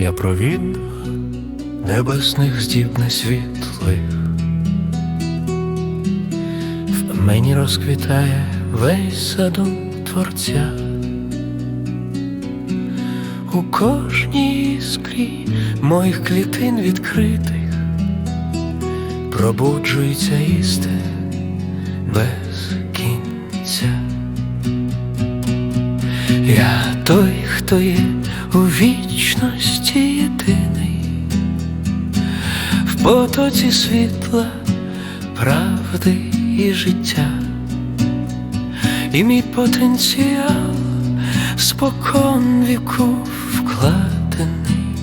я провід небесних здібне світлих. В мені розквітає весь садом творця. У кожній іскрі моїх клітин відкритих пробуджується істин Я той, хто є у вічності єдиний, в потоці світла, правди і життя, і мій потенціал спокон віку вкладений,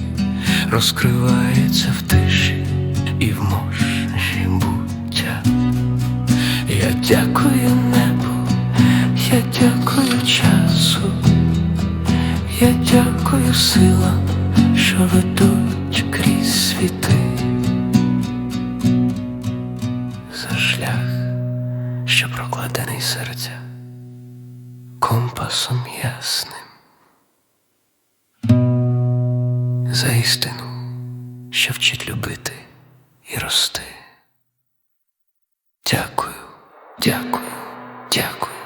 розкривається в тиші і в мощі буття. Я дякую я дякую силам, що ведуть крізь світи. За шлях, що прокладений серця компасом ясним. За істину, що вчить любити і рости. Дякую, дякую, дякую.